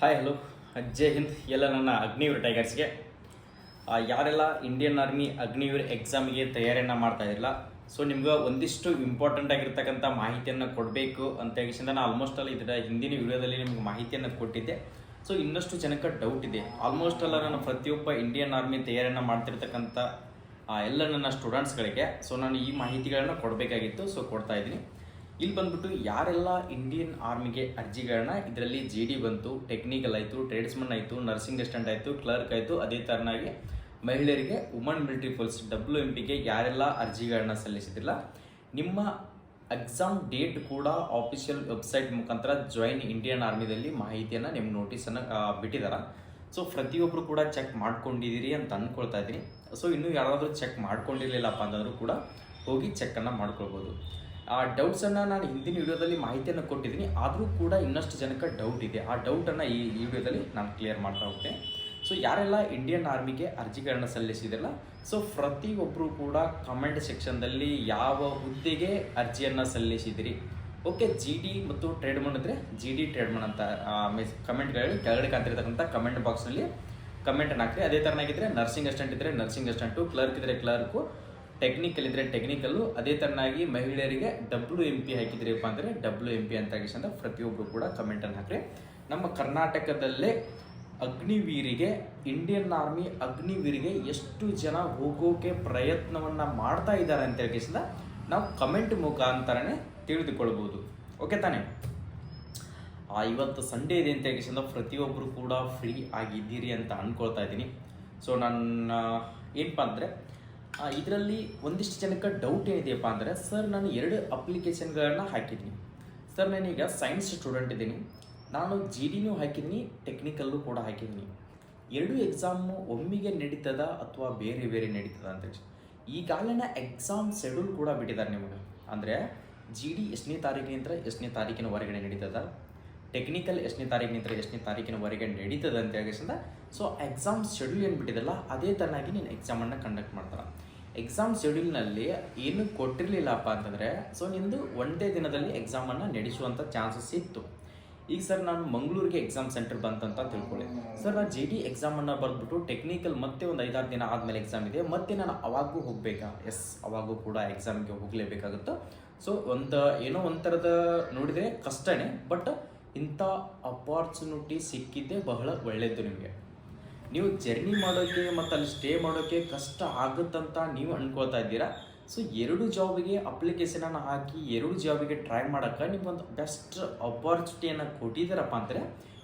Hi hello ಜೈ ಹಿಂದ್ ಎಲ್ಲ ನನ್ನ ಅಗ್ನಿವೀರ್ ಟೈಗರ್ಸ್ಗೆ ಯಾರೆಲ್ಲ ಇಂಡಿಯನ್ ಆರ್ಮಿ ಅಗ್ನಿವೀರ್ ಎಕ್ಸಾಮ್ಗೆ ತಯಾರಿಯನ್ನು ಮಾಡ್ತಾ ಇರಲಿಲ್ಲ ಸೊ ನಿಮ್ಗೆ ಒಂದಿಷ್ಟು ಇಂಪಾರ್ಟೆಂಟ್ ಆಗಿರ್ತಕ್ಕಂಥ ಮಾಹಿತಿಯನ್ನು ಕೊಡಬೇಕು ಅಂತ ಹೇಳಿಸಿಂದ ನಾನು ಆಲ್ಮೋಸ್ಟ್ ಅಲ್ಲ ಇದರ ಹಿಂದಿನ ವಿಡಿಯೋದಲ್ಲಿ ನಿಮ್ಗೆ ಮಾಹಿತಿಯನ್ನು ಕೊಟ್ಟಿದ್ದೆ. ಸೊ ಇನ್ನಷ್ಟು ಜನಕ್ಕೆ ಡೌಟ್ ಇದೆ. ಆಲ್ಮೋಸ್ಟ್ ಅಲ್ಲ ನಾನು ಪ್ರತಿಯೊಬ್ಬ ಇಂಡಿಯನ್ ಆರ್ಮಿ ತಯಾರಿಯನ್ನು ಮಾಡ್ತಿರ್ತಕ್ಕಂಥ ಎಲ್ಲ ನನ್ನ ಸ್ಟೂಡೆಂಟ್ಸ್ಗಳಿಗೆ ಸೊ ನಾನು ಈ ಮಾಹಿತಿಗಳನ್ನು ಕೊಡಬೇಕಾಗಿತ್ತು. ಸೊ ಕೊಡ್ತಾ ಇದ್ದೀನಿ. ಇಲ್ಲಿ ಬಂದ್ಬಿಟ್ಟು ಯಾರೆಲ್ಲ ಇಂಡಿಯನ್ ಆರ್ಮಿಗೆ ಅರ್ಜಿಗಳನ್ನ ಇದರಲ್ಲಿ ಜಿ ಡಿ ಬಂತು ಟೆಕ್ನಿಕಲ್ ಆಯಿತು ಟ್ರೇಡ್ಸ್ಮನ್ ಆಯಿತು ನರ್ಸಿಂಗ್ ಅಸಿಸ್ಟೆಂಟ್ ಆಯಿತು ಕ್ಲರ್ಕ್ ಆಯಿತು, ಅದೇ ಥರನಾಗಿ ಮಹಿಳೆಯರಿಗೆ woman military force W M ಪಿಗೆ ಯಾರೆಲ್ಲ ಅರ್ಜಿಗಳನ್ನ ಸಲ್ಲಿಸಿದಿಲ್ಲ ನಿಮ್ಮ ಎಕ್ಸಾಮ್ ಡೇಟ್ ಕೂಡ ಆಫಿಷಿಯಲ್ ವೆಬ್ಸೈಟ್ ಮುಖಾಂತರ ಜಾಯಿನ್ ಇಂಡಿಯನ್ ಆರ್ಮಿದಲ್ಲಿ ಮಾಹಿತಿಯನ್ನು ನಿಮ್ಮ ನೋಟಿಸನ್ನು ಬಿಟ್ಟಿದ್ದಾರೆ ಸೊ ಪ್ರತಿಯೊಬ್ಬರು ಕೂಡ ಚೆಕ್ ಮಾಡ್ಕೊಂಡಿದ್ದೀರಿ ಅಂತ ಅಂದ್ಕೊಳ್ತಾ ಇದ್ದೀನಿ. ಸೊ ಇನ್ನೂ ಯಾರಾದರೂ ಚೆಕ್ ಮಾಡ್ಕೊಂಡಿರಲಿಲ್ಲಪ್ಪ ಅಂತಂದರೂ ಕೂಡ ಹೋಗಿ ಚೆಕ್ಕನ್ನು ಮಾಡ್ಕೊಳ್ಬೋದು. ಆ ಡೌಟ್ಸನ್ನು ನಾನು ಹಿಂದಿನ ವಿಡಿಯೋದಲ್ಲಿ ಮಾಹಿತಿಯನ್ನು ಕೊಟ್ಟಿದ್ದೀನಿ. ಆದರೂ ಕೂಡ ಇನ್ನಷ್ಟು ಜನಕ್ಕೆ ಡೌಟ್ ಇದೆ. ಆ ಡೌಟನ್ನು ಈ ವಿಡಿಯೋದಲ್ಲಿ ನಾನು ಕ್ಲಿಯರ್ ಮಾಡ್ತಾ ಹೋಗ್ತೇನೆ. ಸೊ ಯಾರೆಲ್ಲ ಇಂಡಿಯನ್ ಆರ್ಮಿಗೆ ಅರ್ಜಿಗಳನ್ನು ಸಲ್ಲಿಸಿದಿರಲ್ಲ ಸೊ ಪ್ರತಿಯೊಬ್ಬರು ಕೂಡ ಕಮೆಂಟ್ ಸೆಕ್ಷನ್ದಲ್ಲಿ ಯಾವ ಹುದ್ದೆಗೆ ಅರ್ಜಿಯನ್ನು ಸಲ್ಲಿಸಿದಿರಿ? ಓಕೆ ಜಿ ಡಿ ಮತ್ತು ಟ್ರೇಡ್ಮನ್ ಇದ್ದರೆ ಜಿ ಡಿ ಟ್ರೇಡ್ಮನ್ ಅಂತ ಮೆಸ್ ಕಮೆಂಟ್ಗಳಲ್ಲಿ ಕೆಳಗಡೆ ಕಾಣ್ತಿರ್ತಕ್ಕಂಥ ಕಮೆಂಟ್ ಬಾಕ್ಸ್ನಲ್ಲಿ ಕಮೆಂಟನ್ನು ಹಾಕ್ರಿ. ಅದೇ ಥರನಾಗಿದ್ದರೆ ನರ್ಸಿಂಗ್ ಅಸ್ಟೆಂಟ್ ಇದ್ದರೆ ನರ್ಸಿಂಗ್ ಅಸ್ಟೆಂಟು ಕ್ಲರ್ಕ್ ಇದ್ದರೆ ಕ್ಲರ್ಕು ಟೆಕ್ನಿಕಲ್ ಇದ್ದರೆ ಟೆಕ್ನಿಕಲ್ಲು ಅದೇ ಥರನಾಗಿ ಮಹಿಳೆಯರಿಗೆ ಡಬ್ಲ್ಯೂ ಎಂ ಪಿ ಹಾಕಿದ್ರಿಪ್ಪ ಅಂದರೆ ಡಬ್ಲ್ಯೂ ಎಂ ಪಿ ಅಂತ ಆಗಿಸಂದ್ರೆ ಪ್ರತಿಯೊಬ್ಬರು ಕೂಡ ಕಮೆಂಟನ್ನು ಹಾಕ್ರಿ. ನಮ್ಮ ಕರ್ನಾಟಕದಲ್ಲೇ ಅಗ್ನಿವೀರಿಗೆ ಇಂಡಿಯನ್ ಆರ್ಮಿ ಅಗ್ನಿವೀರಿಗೆ ಎಷ್ಟು ಜನ ಹೋಗೋಕೆ ಪ್ರಯತ್ನವನ್ನು ಮಾಡ್ತಾ ಇದ್ದಾರೆ ಅಂತ ಹೇಳಿಸಿದ ನಾವು ಕಮೆಂಟ್ ಮುಖಾಂತರನೇ ತಿಳಿದುಕೊಳ್ಬೋದು. ಓಕೆ ತಾನೇ? ಆ ಇವತ್ತು ಸಂಡೇ ಇದೆ ಅಂತ ಹೇಳಿಸಿದ ಪ್ರತಿಯೊಬ್ಬರು ಕೂಡ ಫ್ರೀ ಆಗಿದ್ದೀರಿ ಅಂತ ಅಂದ್ಕೊಳ್ತಾ ಇದ್ದೀನಿ. ಸೊ ನನ್ನ, ಏನಪ್ಪ ಅಂದರೆ ಇದರಲ್ಲಿ ಒಂದಿಷ್ಟು ಜನಕ್ಕೆ ಡೌಟ್ ಏನಿದೆಯಪ್ಪ ಅಂದರೆ, ಸರ್, ನಾನು ಎರಡು ಅಪ್ಲಿಕೇಶನ್ಗಳನ್ನು ಹಾಕಿದ್ದೀನಿ. ಸರ್ ನಾನೀಗ ಸೈನ್ಸ್ ಸ್ಟೂಡೆಂಟ್ ಇದ್ದೀನಿ. ನಾನು ಜಿ ಡಿನೂ ಹಾಕಿದ್ದೀನಿ ಟೆಕ್ನಿಕಲ್ಲು ಕೂಡ ಹಾಕಿದ್ದೀನಿ. ಎರಡು ಎಕ್ಸಾಮು ಒಮ್ಮಿಗೆ ನಡೀತದ ಅಥವಾ ಬೇರೆ ಬೇರೆ ನಡೀತದ? ಅಂತ ಈಗಾಗಲೇ ಎಕ್ಸಾಮ್ ಶೆಡ್ಯೂಲ್ ಕೂಡ ಬಿಟ್ಟಿದ್ದಾರೆ ನಿಮಗೆ. ಅಂದರೆ ಜಿ ಡಿ ಎಷ್ಟನೇ ತಾರೀಕಿನಿಂದ ಎಷ್ಟನೇ ತಾರೀಕಿನ ಹೊರಗಡೆ ನಡೀತದ? ಟೆಕ್ನಿಕಲ್ ಎಷ್ಟನೇ ತಾರೀಕಿನಿಂದ ಎಷ್ಟನೇ ತಾರೀಕಿನವರೆಗೆ ನಡೀತದೆ ಅಂತ ಹೇಳಿಸಿಂದ ಸೊ ಎಕ್ಸಾಮ್ ಶೆಡ್ಯೂಲ್ ಏನು ಬಿಟ್ಟಿದಲ್ಲ? ಅದೇ ತರನಾಗಿ ನೀನು ಎಕ್ಸಾಮನ್ನು ಕಂಡಕ್ಟ್ ಮಾಡ್ತಾರೆ. ಎಕ್ಸಾಮ್ ಶೆಡ್ಯೂಲ್ನಲ್ಲಿ ಏನು ಕೊಟ್ಟಿರಲಿಲ್ಲಪ್ಪ ಅಂತಂದರೆ ಸೊ ನಿಂದು ಒಂದೇ ದಿನದಲ್ಲಿ ಎಕ್ಸಾಮನ್ನು ನಡೆಸುವಂಥ ಚಾನ್ಸಸ್ ಇತ್ತು. ಈಗ ಸರ್ ನಾನು ಮಂಗಳೂರಿಗೆ ಎಕ್ಸಾಮ್ ಸೆಂಟರ್ ಬಂತಂತ ತಿಳ್ಕೊಳ್ಳಿ. ಸರ್ ನಾನು ಜಿ ಡಿ ಎಕ್ಸಾಮನ್ನು ಬರೆದ್ಬಿಟ್ಟು ಟೆಕ್ನಿಕಲ್ ಮತ್ತೆ ಒಂದು ಐದಾರು ದಿನ ಆದಮೇಲೆ ಎಕ್ಸಾಮ್ ಇದೆ. ಮತ್ತೆ ನಾನು ಅವಾಗೂ ಹೋಗಬೇಕಾ? ಎಸ್ ಅವಾಗೂ ಕೂಡ ಎಕ್ಸಾಮ್ಗೆ ಹೋಗಲೇಬೇಕಾಗುತ್ತೋ. ಸೊ ಒಂದು ಏನೋ ಒಂಥರದ ನೋಡಿದರೆ ಕಷ್ಟನೇ ಬಟ್ ಇಂಥ ಅಪಾರ್ಚುನಿಟಿ ಸಿಕ್ಕಿದ್ದೆ ಬಹಳ ಒಳ್ಳೆಯದು ನಿಮಗೆ. ನೀವು ಜರ್ನಿ ಮಾಡೋಕ್ಕೆ ಮತ್ತು ಅಲ್ಲಿ ಸ್ಟೇ ಮಾಡೋಕ್ಕೆ ಕಷ್ಟ ಆಗುತ್ತಂತ ನೀವು ಅಂದ್ಕೊಳ್ತಾ ಇದ್ದೀರಾ? ಸೊ ಎರಡು ಜಾಬಿಗೆ ಅಪ್ಲಿಕೇಶನನ್ನು ಹಾಕಿ ಎರಡು ಜಾಬಿಗೆ ಟ್ರೈ ಮಾಡೋಕ್ಕೆ ನಿಮ್ಗೊಂದು ಬೆಸ್ಟ್ ಅಪಾರ್ಚುನಿಟಿಯನ್ನು ಕೊಟ್ಟಿದ್ದೀರಪ್ಪ ಅಂದರೆ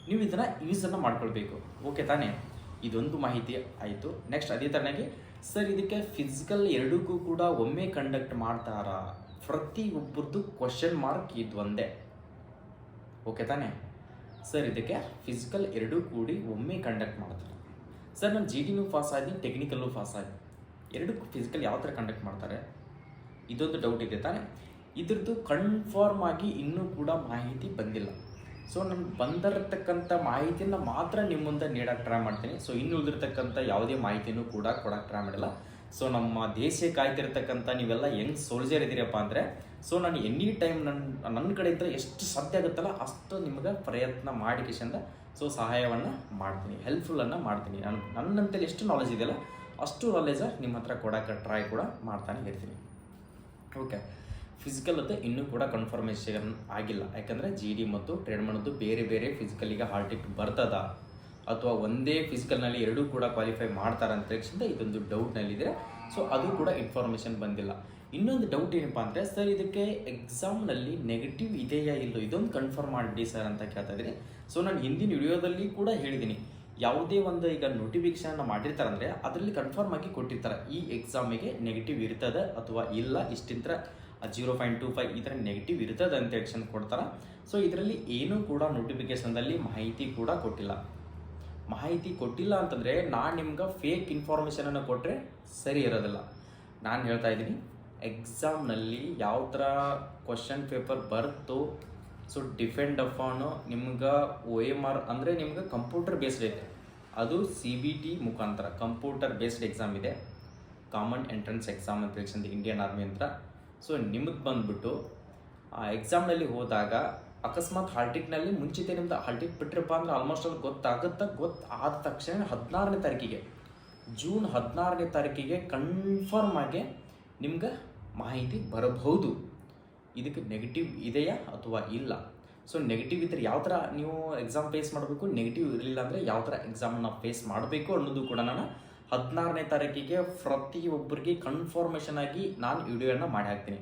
ನೀವು ಇದನ್ನು ಯೂಸನ್ನು ಮಾಡ್ಕೊಳ್ಬೇಕು. ಓಕೆ ತಾನೇ? ಇದೊಂದು ಮಾಹಿತಿ ಆಯಿತು. ನೆಕ್ಸ್ಟ್ ಅದೇ ಥರನಾಗಿ ಸರ್ ಇದಕ್ಕೆ ಫಿಸಿಕಲ್ ಎರಡಕ್ಕೂ ಕೂಡ ಒಮ್ಮೆ ಕಂಡಕ್ಟ್ ಮಾಡ್ತಾರಾ? ಪ್ರತಿಯೊಬ್ಬರದ್ದು ಕ್ವಶನ್ ಮಾರ್ಕ್ ಇದು ಒಂದೇ. ಓಕೆ ತಾನೆ? ಸರ್ ಇದಕ್ಕೆ ಫಿಸಿಕಲ್ ಎರಡೂ ಕೂಡಿ ಒಮ್ಮೆ ಕಂಡಕ್ಟ್ ಮಾಡ್ತಾರೆ ಸರ್ ನಾನು ಜಿ ಡಿನೂ ಪಾಸ್ ಆಗಿ ಟೆಕ್ನಿಕಲ್ಲೂ ಪಾಸ್ ಆಗಿ, ಎರಡಕ್ಕೂ ಫಿಸಿಕಲ್ ಯಾವ ಥರ ಕಂಡಕ್ಟ್ ಮಾಡ್ತಾರೆ? ಇದೊಂದು ಡೌಟ್ ಇದೆ ತಾನೆ? ಇದ್ರದ್ದು ಕನ್ಫರ್ಮ್ ಆಗಿ ಇನ್ನೂ ಕೂಡ ಮಾಹಿತಿ ಬಂದಿಲ್ಲ. ಸೊ ನಾನು ಬಂದಿರತಕ್ಕಂಥ ಮಾಹಿತಿಯನ್ನು ಮಾತ್ರ ನಿಮ್ಮ ಮುಂದೆ ನೀಡಕ್ಕೆ ಟ್ರೈ ಮಾಡ್ತೀನಿ. ಸೊ ಇನ್ನು ಉಳಿದಿರ್ತಕ್ಕಂಥ ಯಾವುದೇ ಮಾಹಿತಿನೂ ಕೂಡ ಕೊಡಕ್ಕೆ ಟ್ರೈ ಮಾಡಿಲ್ಲ. ಸೊ ನಮ್ಮ ದೇಶ ಕಾಯ್ತಿರ್ತಕ್ಕಂಥ ನೀವೆಲ್ಲ ಯಂಗ್ ಸೋಲ್ಜರ್ ಇದ್ದೀರಪ್ಪ ಅಂದರೆ ಸೊ ನಾನು ಎನಿ ಟೈಮ್ ನನ್ನ ನನ್ನ ಕಡೆಯಿಂದ ಎಷ್ಟು ಸಾಧ್ಯ ಆಗುತ್ತಲ್ಲ ಅಷ್ಟು ನಿಮ್ಗೆ ಪ್ರಯತ್ನ ಮಾಡಿ ಕಿಶಂದ ಸೊ ಸಹಾಯವನ್ನು ಮಾಡ್ತೀನಿ ಹೆಲ್ಪ್ಫುಲ್ಲನ್ನು ಮಾಡ್ತೀನಿ. ನಾನು ನನ್ನಂತಲ್ಲಿ ಎಷ್ಟು ನಾಲೆಜ್ ಇದೆಯಲ್ಲ ಅಷ್ಟು ನಾಲೆಜ ನಿಮ್ಮ ಹತ್ರ ಕೊಡೋಕೆ ಟ್ರೈ ಕೂಡ ಮಾಡ್ತಾನೆ ಇರ್ತೀನಿ. ಓಕೆ ಫಿಸಿಕಲ್ ಅಂತ ಇನ್ನೂ ಕೂಡ ಕನ್ಫರ್ಮೇಷನ್ ಆಗಿಲ್ಲ. ಯಾಕಂದರೆ ಜಿ ಡಿ ಮತ್ತು ಮಾಡೋದು ಬೇರೆ ಬೇರೆ ಫಿಸಿಕಲಿಗೆ ಹಾರ್ಟಿಕ್ ಬರ್ತದ. ಅಥವಾ ಒಂದೇ ಫಿಸಿಕಲ್ನಲ್ಲಿ ಎರಡೂ ಕೂಡ ಕ್ವಾಲಿಫೈ ಮಾಡ್ತಾರೆ ಅಂತ ಇದೊಂದು ಡೌಟ್ನಲ್ಲಿದೆ ಸೊ ಅದು ಕೂಡ ಇನ್ಫಾರ್ಮೇಷನ್ ಬಂದಿಲ್ಲ. ಇನ್ನೊಂದು ಡೌಟ್ ಏನಪ್ಪ ಅಂದರೆ, ಸರ್, ಇದಕ್ಕೆ ಎಕ್ಸಾಮ್ನಲ್ಲಿ ನೆಗೆಟಿವ್ ಇದೆಯಾ ಇಲ್ಲೋ, ಇದೊಂದು ಕನ್ಫರ್ಮ್ ಮಾಡಿಬಿಡಿ ಸರ್ ಅಂತ ಕೇಳ್ತಾ ಇದ್ದೀನಿ. ಸೊ ನಾನು ಹಿಂದಿನ ವಿಡಿಯೋದಲ್ಲಿ ಕೂಡ ಹೇಳಿದ್ದೀನಿ. ಯಾವುದೇ ಒಂದು ಈಗ ನೋಟಿಫಿಕೇಶನ್ ಮಾಡಿರ್ತಾರೆ ಅಂದರೆ, ಅದರಲ್ಲಿ ಕನ್ಫರ್ಮ್ ಆಗಿ ಕೊಟ್ಟಿರ್ತಾರೆ. ಈ ಎಕ್ಸಾಮಿಗೆ ನೆಗೆಟಿವ್ ಇರ್ತದೆ ಅಥವಾ ಇಲ್ಲ, ಇಷ್ಟಿಂತ್ರ ಜೀರೋ ಪಾಯಿಂಟ್ ಟು ಫೈವ್ ಈ ಥರ ನೆಗೆಟಿವ್ ಇರ್ತದೆ ಅಂತ ಎಕ್ಷನ್ ಕೊಡ್ತಾರೆ. ಸೊ ಇದರಲ್ಲಿ ಏನೂ ಕೂಡ ನೋಟಿಫಿಕೇಶನ್ದಲ್ಲಿ ಮಾಹಿತಿ ಕೂಡ ಕೊಟ್ಟಿಲ್ಲ. ಮಾಹಿತಿ ಕೊಟ್ಟಿಲ್ಲ ಅಂತಂದರೆ, ನಾನು ನಿಮ್ಗೆ ಫೇಕ್ ಇನ್ಫಾರ್ಮೇಷನನ್ನು ಕೊಟ್ಟರೆ ಸರಿ ಇರೋದಿಲ್ಲ. ನಾನು ಹೇಳ್ತಾ ಇದ್ದೀನಿ ಎಕ್ಸಾಮ್ನಲ್ಲಿ ಯಾವ ಥರ ಕ್ವಶನ್ ಪೇಪರ್ ಬರ್ತು ಸೊ ಡಿಫೆಂಡ್ ಅಫಾನು ನಿಮ್ಗೆ ಒ ಎಂ ಆರ್ ಅಂದರೆ ನಿಮ್ಗೆ ಕಂಪ್ಯೂಟರ್ ಬೇಸ್ಡ್ ಐತೆ ಅದು ಸಿ ಬಿ ಟಿ ಮುಖಾಂತರ ಕಂಪ್ಯೂಟರ್ ಬೇಸ್ಡ್ ಎಕ್ಸಾಮ್ ಇದೆ. ಕಾಮನ್ ಎಂಟ್ರೆನ್ಸ್ ಎಕ್ಸಾಮ್ ಅಂತ ಹೇಳಿ ಇಂಡಿಯನ್ ಆರ್ಮಿ ಅಂತ. ಸೊ ನಿಮ್ಗೆ ಬಂದುಬಿಟ್ಟು, ಆ ಎಕ್ಸಾಮ್ನಲ್ಲಿ ಹೋದಾಗ ಅಕಸ್ಮಾತ್ ಹಾಲ್ಟಿಕ್ನಲ್ಲಿ ಮುಂಚಿತ ನಿಮ್ದು ಹಾಲ್ಟಿಕ್ ಬಿಟ್ಟಿರಪ್ಪ ಅಂದ್ರೆ ಆಲ್ಮೋಸ್ಟ್ ಅದು ಗೊತ್ತಾಗುತ್ತಾ, ಗೊತ್ತಾದ ತಕ್ಷಣ ಹದಿನಾರನೇ ತಾರೀಕಿಗೆ ಜೂನ್ ಹದಿನಾರನೇ ತಾರೀಕಿಗೆ ಕನ್ಫರ್ಮ್ ಆಗಿ ನಿಮ್ಗೆ ಮಾಹಿತಿ ಬರಬಹುದು. ಇದಕ್ಕೆ ನೆಗೆಟಿವ್ ಇದೆಯಾ ಅಥವಾ ಇಲ್ಲ? ಸೊ ನೆಗೆಟಿವ್ ಇದ್ದರೆ ಯಾವ ಥರ ನೀವು ಎಕ್ಸಾಮ್ ಫೇಸ್ ಮಾಡಬೇಕು? ನೆಗೆಟಿವ್ ಇರಲಿಲ್ಲ ಅಂದರೆ ಯಾವ ಥರ ಎಕ್ಸಾಮನ್ನ ಫೇಸ್ ಮಾಡಬೇಕು ಅನ್ನೋದು ಕೂಡ ನಾನು ಹದಿನಾರನೇ ತಾರೀಕಿಗೆ ಪ್ರತಿಯೊಬ್ಬರಿಗೆ ಕನ್ಫರ್ಮೇಷನ್ ಆಗಿ ನಾನು ವಿಡಿಯೋನ ಮಾಡಿ ಹಾಕ್ತೀನಿ.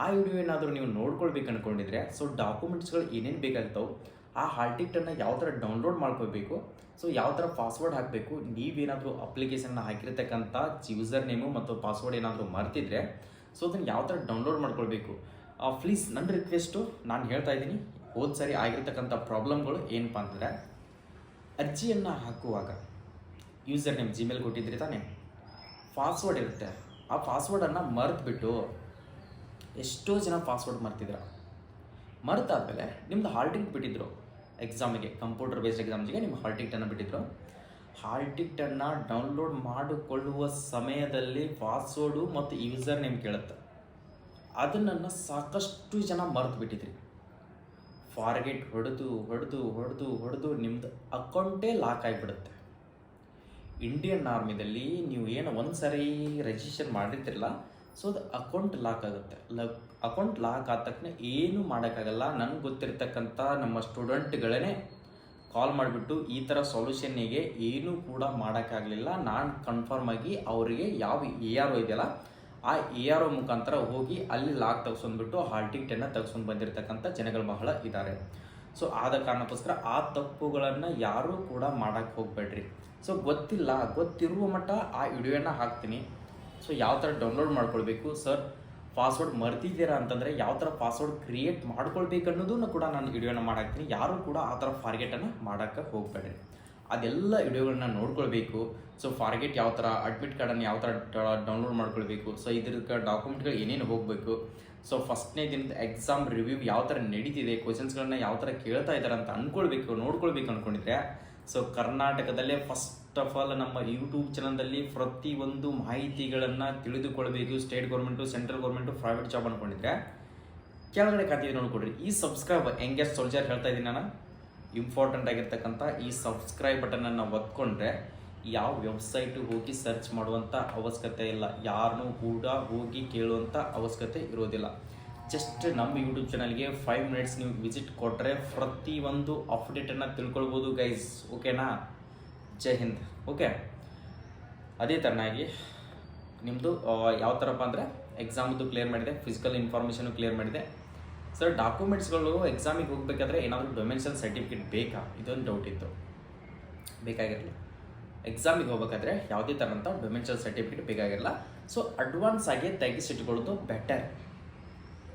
ಆ ವಿಡಿಯೋ ಏನಾದರೂ ನೀವು ನೋಡ್ಕೊಳ್ಬೇಕು ಅಂದ್ಕೊಂಡಿದ್ರೆ ಸೊ ಡಾಕ್ಯುಮೆಂಟ್ಸ್ಗಳು ಏನೇನು ಬೇಕಾಗ್ತವೆ, ಆ ಹಾಲ್ ಯಾವ ಥರ ಡೌನ್ಲೋಡ್ ಮಾಡ್ಕೋಬೇಕು ಸೊ ಯಾವ ಥರ ಪಾಸ್ವರ್ಡ್ ಹಾಕಬೇಕು, ನೀವೇನಾದರೂ ಅಪ್ಲಿಕೇಶನ್ನ ಹಾಕಿರ್ತಕ್ಕಂಥ ಯೂಸರ್ ನೇಮು ಮತ್ತು ಪಾಸ್ವರ್ಡ್ ಏನಾದರೂ ಮರ್ತಿದ್ರೆ ಸೊ ಅದನ್ನು ಯಾವ ಥರ ಡೌನ್ಲೋಡ್ ಮಾಡ್ಕೊಳ್ಬೇಕು? ಪ್ಲೀಸ್ ನನ್ನ ರಿಕ್ವೆಸ್ಟು ನಾನು ಹೇಳ್ತಾ ಇದ್ದೀನಿ, ಹೋದ ಸರಿ ಆಗಿರ್ತಕ್ಕಂಥ ಪ್ರಾಬ್ಲಮ್ಗಳು ಏನಪ್ಪ ಅಂತಂದರೆ ಅರ್ಜಿಯನ್ನು ಹಾಕುವಾಗ ಯೂಸರ್ ನೇಮ್ ಜಿಮೇಲ್ ಕೊಟ್ಟಿದ್ರಿ ತಾನೇ? ಪಾಸ್ವರ್ಡ್ ಇರುತ್ತೆ. ಆ ಪಾಸ್ವರ್ಡನ್ನು ಮರೆತುಬಿಟ್ಟು ಎಷ್ಟೋ ಜನ ಪಾಸ್ವರ್ಡ್ ಮರ್ತಿದ್ರ. ಮರೆತಾದ್ಮೇಲೆ ನಿಮ್ದು ಹಾಲ್ಟಿಂಗ್ ಬಿಟ್ಟಿದ್ರು. ಎಕ್ಸಾಮಿಗೆ ಕಂಪ್ಯೂಟರ್ ಬೇಸ್ಡ್ ಎಕ್ಸಾಮ್ಸ್ಗೆ ನಿಮ್ಮ ಹಾಲ್ಟಿಂಗ್ಟನ್ನು ಬಿಟ್ಟಿದ್ರು. ಹಾಲ್ ಟಿಕೆಟನ್ನು ಡೌನ್ಲೋಡ್ ಮಾಡಿಕೊಳ್ಳುವ ಸಮಯದಲ್ಲಿ ಪಾಸ್ವರ್ಡು ಮತ್ತು ಯೂಸರ್ ನೇಮ್ ಕೇಳುತ್ತೆ. ಅದನ್ನು ಸಾಕಷ್ಟು ಜನ ಮರೆತು ಬಿಟ್ಟಿದ್ರಿ ಫಾರ್ಗೆಟ್ ಹೊಡೆದು ಹೊಡೆದು ಹೊಡೆದು ಹೊಡೆದು ನಿಮ್ದು ಅಕೌಂಟೇ ಲಾಕ್ ಆಗಿಬಿಡುತ್ತೆ. ಇಂಡಿಯನ್ ಆರ್ಮಿದಲ್ಲಿ ನೀವು ಏನು ಒಂದು ಸರಿ ರಿಜಿಸ್ಟರ್ ಮಾಡಿರ್ತಿರಲ್ಲ, ಸೊ ಅದು ಅಕೌಂಟ್ ಲಾಕ್ ಆಗುತ್ತೆ. ಲಕ್ ಅಕೌಂಟ್ ಲಾಕ್ ಆದ ತಕ್ಷಣ ಏನೂ ಮಾಡೋಕ್ಕಾಗಲ್ಲ. ನನಗೆ ಗೊತ್ತಿರ್ತಕ್ಕಂಥ ನಮ್ಮ ಸ್ಟೂಡೆಂಟ್ಗಳೇ ಕಾಲ್ ಮಾಡಿಬಿಟ್ಟು ಈ ಥರ ಸೊಲ್ಯೂಷನ್ನಿಗೆ ಏನೂ ಕೂಡ ಮಾಡೋಕ್ಕಾಗಲಿಲ್ಲ. ನಾನು ಕನ್ಫರ್ಮ್ ಆಗಿ ಅವರಿಗೆ ಯಾವ ಎ ಆರ್ ಒ ಇದೆಯಲ್ಲ, ಆ ಎ ಆರ್ ಒ ಮುಖಾಂತರ ಹೋಗಿ ಅಲ್ಲಿ ಲಾಕ್ ತೆಗೆಸ್ಕೊಂಡ್ಬಿಟ್ಟು ಹಾಲ್ ಟಿಕೆಟನ್ನು ತೆಗೆಸ್ಕೊಂಡು ಬಂದಿರತಕ್ಕಂಥ ಜನಗಳು ಬಹಳ ಇದ್ದಾರೆ ಸೊ ಆದ ಕಾರಣಕ್ಕೋಸ್ಕರ ಆ ತಪ್ಪುಗಳನ್ನು ಯಾರೂ ಕೂಡ ಮಾಡೋಕ್ಕೆ ಹೋಗಬೇಡ್ರಿ. ಸೊ ಗೊತ್ತಿಲ್ಲ, ಗೊತ್ತಿರುವ ಮಟ್ಟ ಆ ವಿಡಿಯೋನ ಹಾಕ್ತೀನಿ. ಸೊ ಯಾವ ಥರ ಡೌನ್ಲೋಡ್ ಮಾಡ್ಕೊಳ್ಬೇಕು? ಸರ್ ಪಾಸ್ವರ್ಡ್ ಮರ್ತಿದ್ದೀರಾ ಅಂತಂದರೆ ಯಾವ ಥರ ಪಾಸ್ವರ್ಡ್ ಕ್ರಿಯೇಟ್ ಮಾಡ್ಕೊಳ್ಬೇಕು ಅನ್ನೋದನ್ನು ಕೂಡ ನಾನು ವಿಡಿಯೋನ ಮಾಡಾಕ್ತೀನಿ. ಯಾರೂ ಕೂಡ ಆ ಥರ ಫಾರ್ಗೆಟನ್ನು ಮಾಡೋಕ್ಕೆ ಹೋಗಬೇಡ್ರಿ. ಅದೆಲ್ಲ ವಿಡಿಯೋಗಳನ್ನ ನೋಡ್ಕೊಳ್ಬೇಕು. ಸೊ ಫಾರ್ಗೆಟ್ ಯಾವ ಥರ ಅಡ್ಮಿಟ್ ಕಾರ್ಡನ್ನು ಯಾವ ಥರ ಡೌನ್ಲೋಡ್ ಮಾಡ್ಕೊಳ್ಬೇಕು. ಸೊ ಇದ್ರಕ್ಕೆ ಡಾಕ್ಯುಮೆಂಟ್ಗಳು ಏನೇನು ಹೋಗಬೇಕು. ಸೊ ಫಸ್ಟ್ನೇ ದಿನದ ಎಕ್ಸಾಮ್ ರಿವ್ಯೂ ಯಾವ ಥರ ನಡೀತಿದೆ ಕ್ವಶನ್ಸ್ಗಳನ್ನ ಯಾವ ಥರ ಕೇಳ್ತಾ ಇದ್ದಾರೆ ಅಂತ ಅಂದ್ಕೊಳ್ಬೇಕು ನೋಡ್ಕೊಳ್ಬೇಕು ಅಂದ್ಕೊಂಡಿದ್ರೆ ಸೊ ಕರ್ನಾಟಕದಲ್ಲೇ ಫಸ್ಟ್ ಆಫ್ ಆಲ್ ನಮ್ಮ ಯೂಟ್ಯೂಬ್ ಪ್ರತಿ ಒಂದು ಮಾಹಿತಿಗಳನ್ನು ತಿಳಿದುಕೊಳ್ಬೇಕು. State government central government private job ಅಂದ್ಕೊಂಡಿದ್ರೆ ಕೆಳಗಡೆ ಖಾತೆ ನೋಡ್ಕೊಡ್ರಿ ಈ ಸಬ್ಸ್ಕ್ರೈಬ್ ಹೆಂಗೆ ಸೋಲ್ಜರ್ ಹೇಳ್ತಾ ಇದ್ದೀನಿ ನಾನು. ಇಂಪಾರ್ಟೆಂಟ್ ಆಗಿರ್ತಕ್ಕಂಥ ಈ ಸಬ್ಸ್ಕ್ರೈಬ್ ಬಟನನ್ನು ಒತ್ಕೊಂಡ್ರೆ ಯಾವ ವೆಬ್ಸೈಟು ಹೋಗಿ ಸರ್ಚ್ ಮಾಡುವಂಥ ಅವಶ್ಯಕತೆ ಇಲ್ಲ. ಯಾರನ್ನೂ ಕೂಡ ಹೋಗಿ ಕೇಳುವಂಥ ಅವಶ್ಯಕತೆ ಇರೋದಿಲ್ಲ. ಜಸ್ಟ್ ನಮ್ಮ ಯೂಟ್ಯೂಬ್ ಚಾನಲ್ಗೆ ಫೈವ್ ಮಿನಿಟ್ಸ್ ನೀವು ವಿಸಿಟ್ ಕೊಟ್ಟರೆ ಪ್ರತಿಯೊಂದು ಅಪ್ಡೇಟನ್ನು ತಿಳ್ಕೊಳ್ಬೋದು ಗೈಸ್ ಓಕೆನಾ ಜೈ ಹಿಂದ್. ಓಕೆ ಅದೇ ಥರನಾಗಿ ನಿಮ್ಮದು ಯಾವ ಥರಪ್ಪ ಅಂದರೆ ಎಕ್ಸಾಮದ್ದು ಕ್ಲಿಯರ್ ಮಾಡಿದೆ ಫಿಸಿಕಲ್ ಇನ್ಫಾರ್ಮೇಷನು ಕ್ಲಿಯರ್ ಮಾಡಿದೆ. ಸರ್ ಡಾಕ್ಯುಮೆಂಟ್ಸ್ಗಳು ಎಕ್ಸಾಮಿಗೆ ಹೋಗಬೇಕಾದ್ರೆ ಏನಾದರೂ ಡೊಮೆನ್ಷನ್ ಸರ್ಟಿಫಿಕೇಟ್ ಬೇಕಾ? ಇದೊಂದು ಡೌಟ್ ಇತ್ತು. ಬೇಕಾಗಿರಲಿಲ್ಲ. ಎಕ್ಸಾಮಿಗೆ ಹೋಗ್ಬೇಕಾದ್ರೆ ಯಾವುದೇ ಥರಂಥ ಡೊಮೆನ್ಷನ್ ಸರ್ಟಿಫಿಕೇಟ್ ಬೇಕಾಗಿರಲ್ಲ ಸೊ ಅಡ್ವಾನ್ಸ್ ಆಗಿ ತೆಗೆಸಿಟ್ಕೊಳ್ಳೋದು ಬೆಟರ್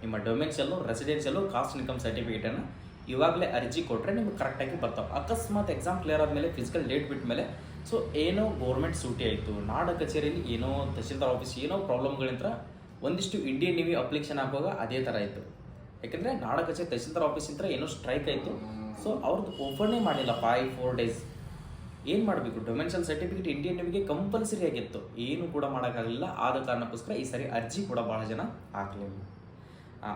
ನಿಮ್ಮ ಡೊಮೆನ್ಷಲ್ಲು ರೆಸಿಡೆನ್ಷಿಯಲ್ಲು ಕಾಸ್ಟ್ ಇನ್ಕಮ್ ಸರ್ಟಿಫಿಕೇಟನ್ನು ಇವಾಗಲೇ ಅರ್ಜಿ ಕೊಟ್ಟರೆ ನಿಮ್ಗೆ ಕರೆಕ್ಟಾಗಿ ಬರ್ತಾವೆ. ಅಕಸ್ಮಾತ್ ಎಕ್ಸಾಮ್ ಕ್ಲಿಯರ್ ಆದಮೇಲೆ ಫಿಸಿಕಲ್ ಡೇಟ್ ಬಿಟ್ಟ ಮೇಲೆ ಸೊ ಏನೋ ಗೌರ್ಮೆಂಟ್ ಸೂಟಿ ಆಯಿತು, ನಾಡ ಕಚೇರಿಯಲ್ಲಿ ಏನೋ ತಹಶೀಲ್ದಾರ್ ಆಫೀಸ್ ಏನೋ ಪ್ರಾಬ್ಲಮ್ಗಳಿಂದ ಒಂದಿಷ್ಟು ಇಂಡಿಯನ್ ನೇವಿ ಅಪ್ಲಿಕೇಶನ್ ಹಾಕುವಾಗ ಅದೇ ಥರ ಆಯಿತು. ಯಾಕೆಂದರೆ ನಾಡ ಕಚೇರಿ ತಹಶೀಲ್ದಾರ್ ಆಫೀಸಿಂದ ಏನೋ ಸ್ಟ್ರೈಕ್ ಆಯಿತು. ಸೊ ಅವ್ರದ್ದು ಓಪನ್ನೇ ಮಾಡಿಲ್ಲ ಫೈವ್ ಫೋರ್ ಡೇಸ್ ಏನು ಮಾಡಬೇಕು? ಡೊಮೆನ್ಷನ್ ಸರ್ಟಿಫಿಕೇಟ್ ಇಂಡಿಯನ್ ನಿಮಗೆ ಕಂಪಲ್ಸರಿ ಆಗಿತ್ತು. ಏನು ಕೂಡ ಮಾಡೋಕ್ಕಾಗಲಿಲ್ಲ. ಆದ ಕಾರಣಕ್ಕೋಸ್ಕರ ಈ ಸಾರಿ ಅರ್ಜಿ ಕೂಡ ಭಾಳ ಜನ ಹಾಕಲಿಲ್ಲ.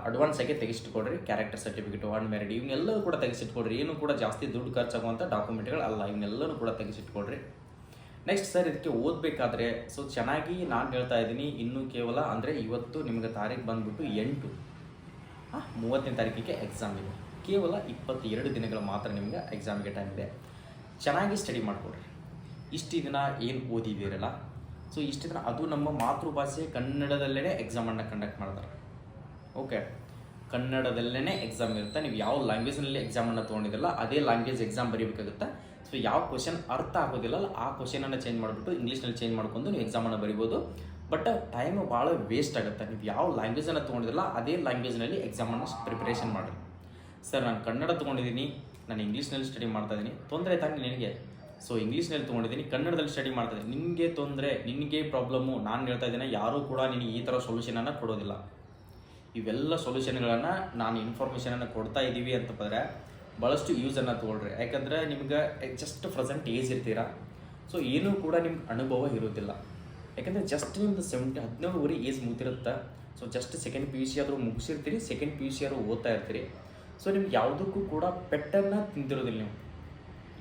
ಅಡ್ವಾನ್ಸ್ ಆಗಿ ತೆಗೆಸಿಟ್ಕೊಡ್ರಿ ಕ್ಯಾರೆಕ್ಟರ್ ಸರ್ಟಿಫಿಕೇಟ್ ಒನ್ ಮೆರಿಡ್ ಇವನ್ನೆಲ್ಲವೂ ಕೂಡ ತೆಗೆಸಿಟ್ಕೊಡ್ರಿ. ಏನು ಕೂಡ ಜಾಸ್ತಿ ದುಡ್ಡು ಖರ್ಚಾಗುವಂಥ ಡಾಕ್ಯುಮೆಂಟ್ಗಳು ಅಲ್ಲ ಇವನ್ನೆಲ್ಲನೂ ಕೂಡ ತೆಗೆಸಿಟ್ಕೊಡ್ರಿ. ನೆಕ್ಸ್ಟ್ ಸರ್ ಇದಕ್ಕೆ ಓದಬೇಕಾದ್ರೆ ಸೊ ಚೆನ್ನಾಗಿ ನಾನು ಹೇಳ್ತಾ ಇದ್ದೀನಿ, ಇನ್ನೂ ಕೇವಲ ಅಂದರೆ ಇವತ್ತು ನಿಮಗೆ ತಾರೀಕು ಬಂದ್ಬಿಟ್ಟು ಎಂಟು. ಮೂವತ್ತನೇ ತಾರೀಕಿಗೆ ಎಕ್ಸಾಮ್ ಇದೆ. ಕೇವಲ ಇಪ್ಪತ್ತೆರಡು ದಿನಗಳು ಮಾತ್ರ ನಿಮಗೆ ಎಕ್ಸಾಮಿಗೆ ಟೈಮ್ ಇದೆ. ಚೆನ್ನಾಗಿ ಸ್ಟಡಿ ಮಾಡಿಕೊಡ್ರಿ. ಇಷ್ಟು ದಿನ ಏನು ಓದಿದ್ದೀರಲ್ಲ? ಸೊ ಇಷ್ಟು ದಿನ ಅದು ನಮ್ಮ ಮಾತೃಭಾಷೆ ಕನ್ನಡದಲ್ಲೇ ಎಕ್ಸಾಮನ್ನು ಕಂಡಕ್ಟ್ ಮಾಡ್ತಾರೆ. ಓಕೆ ಕನ್ನಡದಲ್ಲೇ ಎಕ್ಸಾಮ್ ಇರುತ್ತೆ. ನೀವು ಯಾವ ಲ್ಯಾಂಗ್ವೇಜ್ನಲ್ಲಿ ಎಕ್ಸಾಮನ್ನು ತೊಗೊಂಡಿದ್ದಿಲ್ಲ ಅದೇ ಲ್ಯಾಂಗ್ವೇಜ್ ಎಕ್ಸಾಮ್ ಬರೀಬೇಕಾಗುತ್ತೆ. ಸೊ ಯಾವ ಕ್ವಶನ್ ಅರ್ಥ ಆಗೋದಿಲ್ಲ ಆ ಕ್ವಶನನ್ನು ಚೇಂಜ್ ಮಾಡಿಬಿಟ್ಟು ಇಂಗ್ಲೀಷ್ನಲ್ಲಿ ಚೇಂಜ್ ಮಾಡ್ಕೊಂಡು ನೀವು ಎಕ್ಸಾಮನ್ನು ಬರಿಬೋದು. ಬಟ್ ಟೈಮ್ ಭಾಳ ವೇಸ್ಟ್ ಆಗುತ್ತೆ. ನೀವು ಯಾವ ಲ್ಯಾಂಗ್ವೇಜನ್ನು ತೊಗೊಂಡಿದ್ರಲ್ಲ, ಅದೇ ಲ್ಯಾಂಗ್ವೇಜ್ನಲ್ಲಿ ಎಕ್ಸಾಮನ್ನು ಪ್ರಿಪ್ರೇಷನ್ ಮಾಡಿರಿ. ಸರ್ ನಾನು ಕನ್ನಡ ತೊಗೊಂಡಿದ್ದೀನಿ. ನಾನು ಇಂಗ್ಲೀಷ್ನಲ್ಲಿ ಸ್ಟಡಿ ಮಾಡ್ತಾ ಇದ್ದೀನಿ. ತೊಂದರೆ ತಾನೆ ನಿನಗೆ? ಸೊ ಇಂಗ್ಲೀಷ್ನಲ್ಲಿ ತೊಗೊಂಡಿದ್ದೀನಿ. ಕನ್ನಡದಲ್ಲಿ ಸ್ಟಡಿ ಮಾಡ್ತಾ ಇದ್ದೀನಿ. ನಿನಗೆ ತೊಂದರೆ, ನಿನಗೆ ಪ್ರಾಬ್ಲಮ್ಮು ನಾನು ಹೇಳ್ತಾ ಇದ್ದೀನಿ. ಯಾರೂ ಕೂಡ ನಿನಗೆ ಈ ಥರ ಸೊಲ್ಯೂಷನನ್ನು ಕೊಡೋದಿಲ್ಲ. ಇವೆಲ್ಲ ಸೊಲ್ಯೂಷನ್ಗಳನ್ನು ನಾನು ಇನ್ಫಾರ್ಮೇಷನನ್ನು ಕೊಡ್ತಾ ಇದ್ದೀವಿ ಅಂತಂದರೆ ಭಾಳಷ್ಟು ಯೂಸನ್ನು ತೊಗೊಳ್ರಿ. ಯಾಕಂದರೆ ನಿಮ್ಗೆ ಜಸ್ಟ್ ಪ್ರೆಸೆಂಟ್ ಏಜ್ ಇರ್ತೀರಾ? ಸೊ ಏನೂ ಕೂಡ ನಿಮ್ಗೆ ಅನುಭವ ಇರೋದಿಲ್ಲ. ಯಾಕಂದರೆ ಜಸ್ಟ್ ನಿಮ್ದು ಸೆವೆಂಟಿ ಹದಿನೇಳುವರೆ age ಮುಗಿದಿರುತ್ತೆ. So just second P U C ಆದರೂ ಮುಗಿಸಿರ್ತೀರಿ ಸೆಕೆಂಡ್ ಪಿ ಯು ಸಿ ಆದರೂ ಓದ್ತಾ ಇರ್ತೀರಿ. ಸೊ ನಿಮ್ಗೆ ಯಾವುದಕ್ಕೂ ಕೂಡ ಪೆಟ್ಟನ್ನು ತಿಂದಿರೋದಿಲ್ಲ ನೀವು.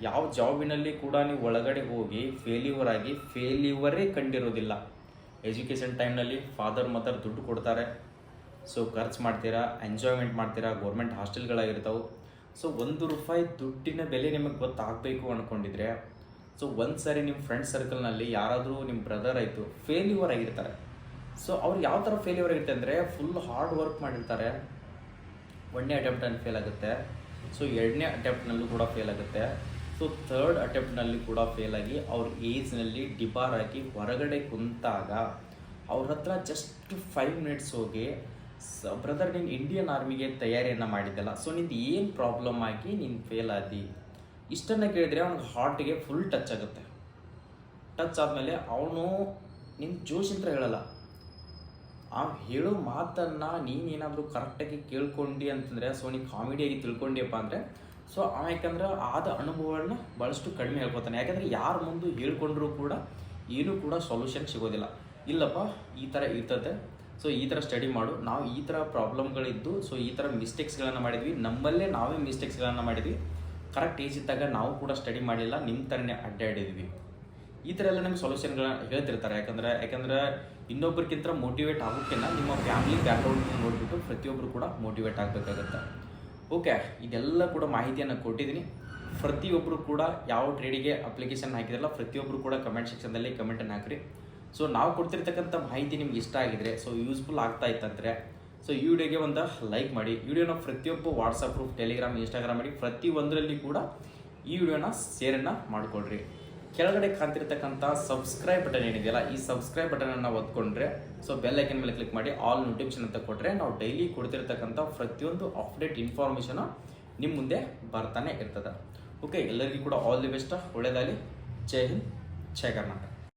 ಯಾವ ಜಾಬಿನಲ್ಲಿ ಕೂಡ ನೀವು ಒಳಗಡೆ ಹೋಗಿ ಫೇಲ್ಯೂರ್ ಆಗಿ ಫೇಲ್ಯೂವರೇ ಕಂಡಿರೋದಿಲ್ಲ. ಎಜುಕೇಷನ್ ಟೈಮ್ನಲ್ಲಿ ಫಾದರ್ ಮದರ್ ದುಡ್ಡು ಕೊಡ್ತಾರೆ. ಸೊ ಖರ್ಚು ಮಾಡ್ತೀರಾ ಎಂಜಾಯ್ಮೆಂಟ್ ಮಾಡ್ತೀರಾ ಗೌರ್ಮೆಂಟ್ ಹಾಸ್ಟೆಲ್ಗಳಾಗಿರ್ತಾವೆ ಸೊ ಒಂದು ರೂಪಾಯಿ ದುಡ್ಡಿನ ಬೆಲೆ ನಿಮಗೆ ಗೊತ್ತಾಗಬೇಕು ಅಂದ್ಕೊಂಡಿದ್ರೆ ಸೊ ಒಂದು ಸಾರಿ ನಿಮ್ಮ ಫ್ರೆಂಡ್ ಸರ್ಕಲ್ನಲ್ಲಿ ಯಾರಾದರೂ ನಿಮ್ಮ ಬ್ರದರ್ ಆಯಿತು ಫೇಲ್ಯೂರ್ ಆಗಿರ್ತಾರೆ. ಸೊ ಅವ್ರು ಯಾವ ಥರ ಫೇಲ್ಯೂರ್ ಆಗಿರುತ್ತೆ ಅಂದರೆ ಫುಲ್ ಹಾರ್ಡ್ ವರ್ಕ್ ಮಾಡಿರ್ತಾರೆ. ಒಂದನೇ ಅಟೆಂಪ್ಟಲ್ಲಿ ಫೇಲ್ ಆಗುತ್ತೆ. ಸೊ ಎರಡನೇ ಅಟೆಂಪ್ಟ್ನಲ್ಲೂ ಕೂಡ ಫೇಲ್ ಆಗುತ್ತೆ. ಸೊ ಥರ್ಡ್ ಅಟೆಂಪ್ಟ್ನಲ್ಲಿ ಕೂಡ ಫೇಲ್ ಆಗಿ, ಅವ್ರ ಏಜ್ನಲ್ಲಿ ಡಿಬಾರ್ ಆಗಿ ಹೊರಗಡೆ ಕುಂತಾಗ, ಅವ್ರ ಹತ್ರ ಜಸ್ಟ್ ಫೈವ್ ಮಿನಿಟ್ಸ್ ಹೋಗಿ ಸ ಬ್ರದರ್ ನೀನು ಇಂಡಿಯನ್ ಆರ್ಮಿಗೆ ತಯಾರಿಯನ್ನು ಮಾಡಿದ್ದಲ್ಲ. ಸೊ ನಿಂದು ಏನು ಪ್ರಾಬ್ಲಮ್ ಆಗಿ ನೀನು ಫೇಲ್ ಆದಿ? ಇಷ್ಟನ್ನು ಕೇಳಿದ್ರೆ ಅವ್ನಿಗೆ ಹಾರ್ಟಿಗೆ ಫುಲ್ ಟಚ್ ಆಗುತ್ತೆ. ಟಚ್ ಆದಮೇಲೆ ಅವನು ನಿನ್ನ ಜೋಶಿಂತ್ರ ಹೇಳಲ್ಲ. ಆ ಹೇಳೋ ಮಾತನ್ನು ನೀನೇನಾದರೂ ಕರೆಕ್ಟಾಗಿ ಕೇಳ್ಕೊಂಡಿ ಅಂತಂದರೆ ಸೊ ನೀನು ಕಾಮಿಡಿಯಾಗಿ ತಿಳ್ಕೊಂಡಿಯಪ್ಪ ಅಂದರೆ ಸೊ ಆ ಯಾಕಂದ್ರೆ ಆದ ಅನುಭವಗಳನ್ನ ಭಾಳಷ್ಟು ಕಡಿಮೆ ಹೇಳ್ಕೊತಾನೆ. ಯಾಕಂದರೆ ಯಾರ ಮುಂದೆ ಹೇಳ್ಕೊಂಡ್ರೂ ಕೂಡ ಏನೂ ಕೂಡ ಸೊಲ್ಯೂಷನ್ ಸಿಗೋದಿಲ್ಲ. ಇಲ್ಲಪ್ಪ, ಈ ಥರ ಇರ್ತದೆ. ಸೊ ಈ ಥರ ಸ್ಟಡಿ ಮಾಡು. ನಾವು ಈ ಥರ ಪ್ರಾಬ್ಲಮ್ಗಳಿದ್ದು ಸೊ ಈ ಥರ ಮಿಸ್ಟೇಕ್ಸ್ಗಳನ್ನು ಮಾಡಿದ್ವಿ. ನಮ್ಮಲ್ಲೇ ನಾವೇ ಮಿಸ್ಟೇಕ್ಸ್ಗಳನ್ನು ಮಾಡಿದ್ವಿ. ಕರೆಕ್ಟ್ ಏಜ್ ಇದ್ದಾಗ ನಾವು ಕೂಡ ಸ್ಟಡಿ ಮಾಡಿಲ್ಲ. ನಿಮ್ಮ ಥರನೇ ಅಡ್ಡಾಡಿದ್ವಿ. ಈ ಥರ ಎಲ್ಲ ನಿಮ್ಗೆ ಸೊಲ್ಯೂಷನ್ಗಳನ್ನ ಹೇಳ್ತಿರ್ತಾರೆ. ಯಾಕಂದ್ರೆ ಯಾಕಂದ್ರೆ ಇನ್ನೊಬ್ರಿಗಿಂತ ಮೋಟಿವೇಟ್ ಆಗೋಕ್ಕಿಂತ ನಿಮ್ಮ ಫ್ಯಾಮಿಲಿ ಬ್ಯಾಕ್ಗ್ರೌಂಡ್ ನೋಡಿಬಿಟ್ಟು ಪ್ರತಿಯೊಬ್ಬರು ಕೂಡ ಮೋಟಿವೇಟ್ ಆಗಬೇಕಾಗತ್ತೆ. ಓಕೆ ಇದೆಲ್ಲ ಕೂಡ ಮಾಹಿತಿಯನ್ನು ಕೊಟ್ಟಿದ್ದೀನಿ ಪ್ರತಿಯೊಬ್ಬರು ಕೂಡ ಯಾವ ಟ್ರೇಡಿಗೆ ಅಪ್ಲಿಕೇಶನ್ ಹಾಕಿದ್ರಲ್ಲ ಪ್ರತಿಯೊಬ್ಬರು ಕೂಡ ಕಮೆಂಟ್ ಸೆಕ್ಷನ್ದಲ್ಲಿ ಕಮೆಂಟನ್ನು ಹಾಕ್ರಿ. ಸೊ ನಾವು ಕೊಡ್ತಿರ್ತಕ್ಕಂಥ ಮಾಹಿತಿ ನಿಮ್ಗೆ ಇಷ್ಟ ಆಗಿದ್ರೆ ಸೊ ಯೂಸ್ಫುಲ್ ಆಗ್ತಾ ಇತ್ತಂದ್ರೆ ಸೊ ಈ ವಿಡಿಯೋಗೆ ಒಂದು ಲೈಕ್ ಮಾಡಿ. ವಿಡಿಯೋನ ಪ್ರತಿಯೊಬ್ಬ ವಾಟ್ಸಪ್ ಗ್ರೂಪ್ ಟೆಲಿಗ್ರಾಮ್ ಇನ್ಸ್ಟಾಗ್ರಾಮ್ ಮಾಡಿ ಪ್ರತಿ ಒಂದರಲ್ಲಿ ಕೂಡ ಈ ವಿಡಿಯೋನ ಶೇರನ್ನು ಮಾಡಿಕೊಡ್ರಿ ಕೆಳಗಡೆ ಕಾಣ್ತಿರ್ತಕ್ಕಂಥ ಸಬ್ಸ್ಕ್ರೈಬ್ ಬಟನ್ ಏನಿದೆಯಲ್ಲ, ಈ ಸಬ್ಸ್ಕ್ರೈಬ್ ಬಟನನ್ನು ಒತ್ಕೊಂಡ್ರೆ ಸೊ ಬೆಲ್ ಐಕನ್ ಮೇಲೆ ಕ್ಲಿಕ್ ಮಾಡಿ ಆಲ್ ನೋಟಿಫಿಕೇಶನ್ ಅಂತ ಕೊಟ್ಟರೆ ನಾವು ಡೈಲಿ ಕೊಡ್ತಿರ್ತಕ್ಕಂಥ ಪ್ರತಿಯೊಂದು ಅಪ್ಡೇಟ್ ಇನ್ಫಾರ್ಮೇಷನ್ ನಿಮ್ಮ ಮುಂದೆ ಬರ್ತಾನೆ ಇರ್ತದೆ. ಓಕೆ ಎಲ್ಲರಿಗೂ ಕೂಡ ಆಲ್ ದಿ ಬೆಸ್ಟ್ ಒಳ್ಳೆಯದಾಗಲಿ ಜೈ ಹಿಂದ್, ಜೈ ಕರ್ನಾಟಕ.